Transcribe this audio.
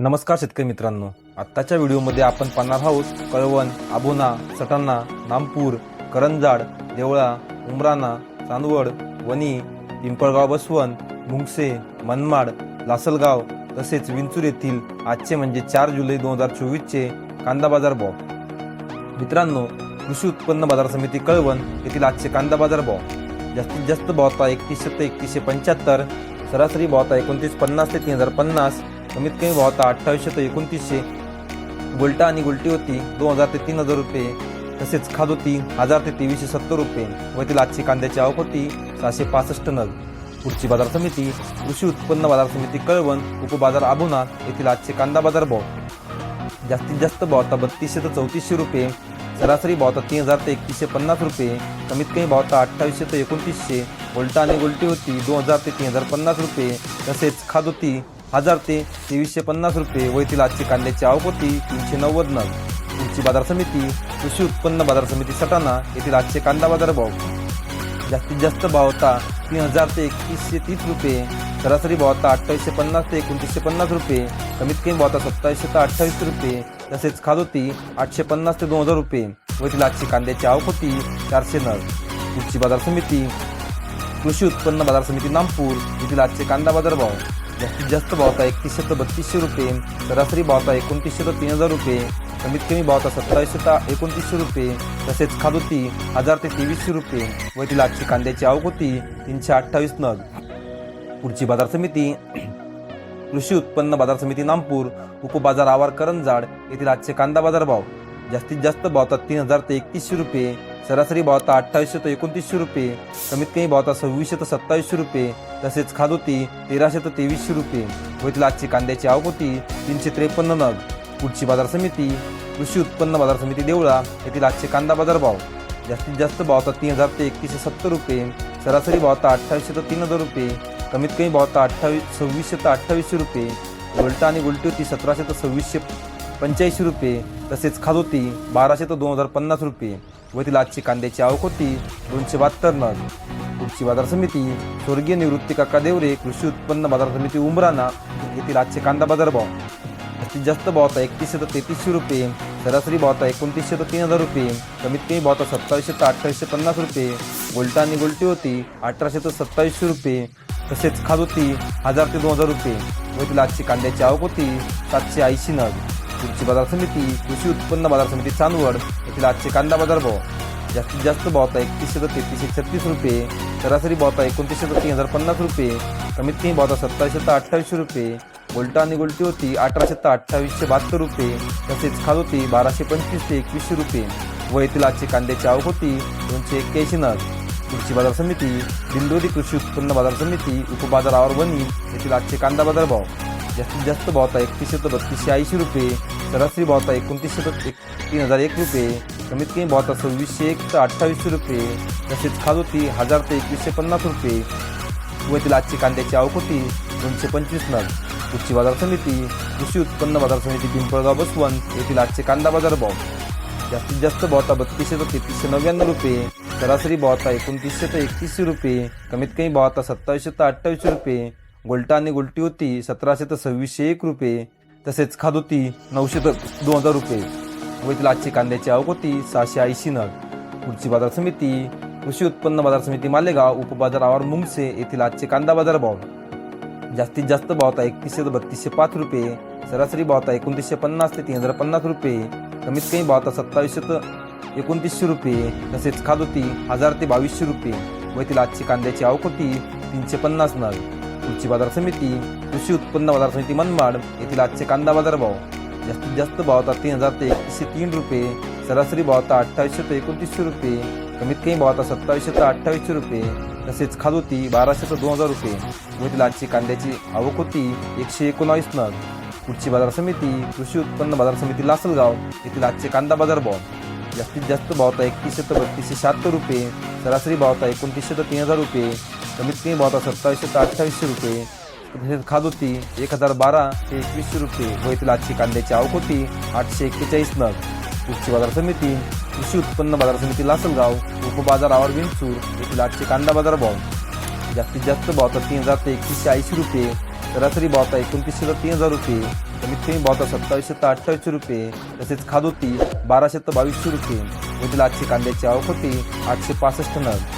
नमस्कार शेतकरी मित्रांनो. आत्ताच्या व्हिडिओमध्ये आपण पाहणार आहोत कळवण आबोना सटाणा नामपूर करंजाड देवळा उमराणा चांदवड वणी पिंपळगाव बसवण मुंगसे मनमाड लासलगाव तसेच विंचूर येथील आजचे म्हणजे चार जुलै दोन हजार चोवीसचे कांदा बाजार भाव. मित्रांनो कृषी उत्पन्न बाजार समिती कळवण येथील आजचे कांदा बाजार भाव. जास्तीत जास्त भावता एकतीसशे ते एकतीसशे पंच्याहत्तर सरासरी भावता एकोणतीस पन्नास ते तीन हजार पन्नास कमीत कमी भाव होता अठ्ठावीसशे ते एकोणतीसशे. गुलटा आणि गुलटी होती दोन हजार ते तीन हजार रुपये. तसेच खाद होती हजार ते तेवीसशे सत्तर रुपये. व येथील आजची कांद्याची आवक होती सहाशे पासष्ट नग. पुढची बाजार समिती कृषी उत्पन्न बाजार समिती कळवण उपबाजार आबुना येथील आजचे कांदा बाजार भाव. जास्तीत जास्त भाव होता बत्तीसशे ते चौतीसशे रुपये. सरासरी भाव होता तीन हजार ते एकतीसशे पन्नास रुपये. कमीत कमी भाव होता अठ्ठावीसशे ते एकोणतीसशे. उलटा आणि उलटी होती दोन हजार ते तीन हजार पन्नास रुपये. तसेच खाद होती हजार ते तेवीसशे पन्नास रुपये व येथील आजची कांद्याची आवक होती तीनशे नव्वद नग. पुढची बाजार समिती कृषी उत्पन्न बाजार समिती सटाणा येथील आजचे कांदा बाजार भाव. जास्तीत जास्त भाव होता तीन हजार ते एकतीसशे तीस रुपये. सरासरी भाव होता अठ्ठावीसशे पन्नास ते एकोणतीसशे पन्नास रुपये. कमीत कमी भाव होता सत्तावीसशे ते अठ्ठावीस रुपये. तसेच खाद होती आठशे पन्नास ते दोन हजार रुपये व आजची कांद्याची आवक होती चारशे नग. पुढची बाजार समिती कृषी उत्पन्न बाजार समिती नामपूर येथील आजचे कांदा बाजार भाव. जास्तीत जास्त भावता एकतीसशे ते बत्तीसशे रुपये सरासरी भावता एकोणतीसशे ते तीन हजार रुपये कमीत कमी भावता सत्तावीसशे ते एकोणतीसशे रुपये तसेच खाद होती हजार ते तेवीसशे रुपये व तिला आजची कांद्याची आवक होती तीनशे अठ्ठावीस नग. पुढची बाजार समिती कृषी उत्पन्न बाजार समिती नामपूर उपबाजार आवार करंजाड येथील आजचे कांदा बाजार भाव. जास्तीत जास्त भावतात तीन हजार ते एकतीसशे रुपये सरासरी भाव होता अठ्ठावीसशे ते एकोणतीसशे रुपये कमीत कमी भाव होता सव्वीसशे ते सत्तावीसशे रुपये तसेच खाद होती तेराशे ते तेवीसशे रुपये होईल आजची कांद्याची आवक होती तीनशे त्रेपन्न नग. पुढची बाजार समिती कृषी उत्पन्न बाजार समिती देवळा येथील आजचे कांदा बाजार भाव जास्तीत जास्त भाव होता तीन हजार ते एकतीसशे सत्तर रुपये सरासरी भाव होता अठ्ठावीसशे ते तीन हजार रुपये कमीत कमी भाव होता अठ्ठावीस सव्वीसशे ते अठ्ठावीसशे रुपये उलटा आणि उलटी होती सतराशे ते सव्वीसशे पंच्याऐंशी रुपये तसेच खाद होती बाराशे ते दोन हजार पन्नास रुपये. व तिला आजची कांद्याची आवक होती दोनशे बहात्तर नग. कृषी बाजार समिती स्वर्गीय निवृत्ती काका देवरे कृषी उत्पन्न बाजार समिती उमराना येथील आजचे कांदा बाजार भाव. जास्तीत जास्त भाव होता एकतीसशे ते तेहतीसशे रुपये सरासरी भाव होता एकोणतीसशे ते तीन हजार रुपये कमीत कमी भाव होता सत्तावीसशे ते अठ्ठावीसशे पन्नास रुपये गोल्टा आणि गोल्टी होती अठराशे ते सत्तावीसशे रुपये तसेच खाद होती हजार ते दोन हजार रुपये. व तिला आजची कांद्याची आवक होती सातशे ऐंशी नग. कृषी बाजार समिती कृषी उत्पन्न बाजार समिती चांदवड येथील आजचे कांदा बाजार भाव जास्तीत जास्त भाव एकतीसशे ते तेहतीसशे छत्तीस रुपये सरासरी भाव होता एकोणतीसशे ते तीन हजार पन्नास रुपये कमीत कमी भाव होता सत्तावीसशे ते अठ्ठावीसशे रुपये गोल्टा आणि गोल्टी होती अठराशे ते अठ्ठावीसशे बहात्तर रुपये तसेच खाद होती बाराशे पंचवीस ते एकवीसशे रुपये. व येथील आजची कांद्याची आवक होती दोनशे एक्क्याऐंशी नग. कृषी बाजार समिती दिंडोरी कृषी उत्पन्न बाजार समिती उपबाजार आवर वणी येथील आजचे कांदा बाजार भाव. जास्तीत जास्त भाव एकतीसशे तर बत्तीसशे ऐंशी रुपये सरासरी भावता एकोणतीसशे तर एक तीन हजार एक रुपये कमीत कमी भावता सव्वीसशे एक तर अठ्ठावीसशे रुपये तसेच खाज होती हजार ते एकवीसशे पन्नास रुपये. व आजची कांद्याची आवक होती दोनशे पंचवीस नग. कृषी बाजार समिती कृषी उत्पन्न बाजार समिती पिंपळगाव बसवंत येथील आजचे कांदा बाजार भाव. जास्तीत जास्त भाव बत्तीसशे ते तेहतीसशे नव्याण्णव रुपये सरासरी भाव एकोणतीसशे ते एकतीसशे रुपये कमीत कमी भावता सत्तावीसशे ते अठ्ठावीसशे रुपये. गोल्टा आणि गोलटी होती सतराशे तर सव्वीसशे एक रुपये तसेच खाद होती नऊशे तर दोन हजार रुपये. व तिला आजची कांद्याची आवक होती सहाशे ऐंशी नग. पुढची बाजार समिती कृषी उत्पन्न बाजार समिती मालेगाव उपबाजार आवार मुंगसे येथील आजचे कांदा बाजार भाव. जास्तीत जास्त भाव होता एकतीसशे ते बत्तीसशे पाच रुपये सरासरी भाव एकोणतीसशे पन्नास ते तीन हजार पन्नास रुपये कमीत कमी भाव होता सत्तावीसशे तर एकोणतीसशे रुपये तसेच खाद होती हजार ते बावीसशे रुपये. व येथील आजची कांद्याची आवक होती तीनशे पन्नास नग. कृषी बाजार समिती कृषी उत्पन्न बाजार समिती मनमाड येथील आजचे कांदा बाजार भाव. जास्तीत जास्त भाव होता तीन हजार ते एकशे तीन रुपये सरासरी भाव होता अठ्ठावीसशे ते एकोणतीसशे रुपये कमीत कमी भाव होता सत्तावीसशे ते अठ्ठावीसशे रुपये तसेच खाद होती बाराशे ते दोन हजार रुपये. येथील आजची कांद्याची आवक होती एकशे एकोणावीस नग. कृषी बाजार समिती कृषी उत्पन्न बाजार समिती लासलगाव येथील आजचे कांदा बाजार भाव. जास्तीत जास्त भाव होता एकतीसशे ते बत्तीसशे शहात्तर रुपये सरासरी भाव होता एकोणतीसशे ते तीन हजार रुपये. कमीत कमी भाव होता सत्तावीसशे ते अठ्ठावीसशे रुपये. तसेच खाद होती एक हजार बारा ते एकवीसशे रुपये. व येथील आजची कांद्याची आवक होती आठशे एक्केचाळीस नग. कृषी बाजार समिती कृषी उत्पन्न बाजार समिती लासलगाव उपबाजार आवार विंचूर येथील आजचे कांदा बाजार भाव. जास्तीत जास्त भाव होता तीन हजार ते एकतीसशे ऐंशी रुपये. सरासरी भाव होता एकोणतीसशे ते तीन हजार रुपये. कमीत कमी भाव होता सत्तावीसशे ते अठ्ठावीसशे रुपये. तसेच खाद होती बाराशे ते बावीसशे रुपये. येथील आजची कांद्याची आवक होती आठशे पासष्ट नग.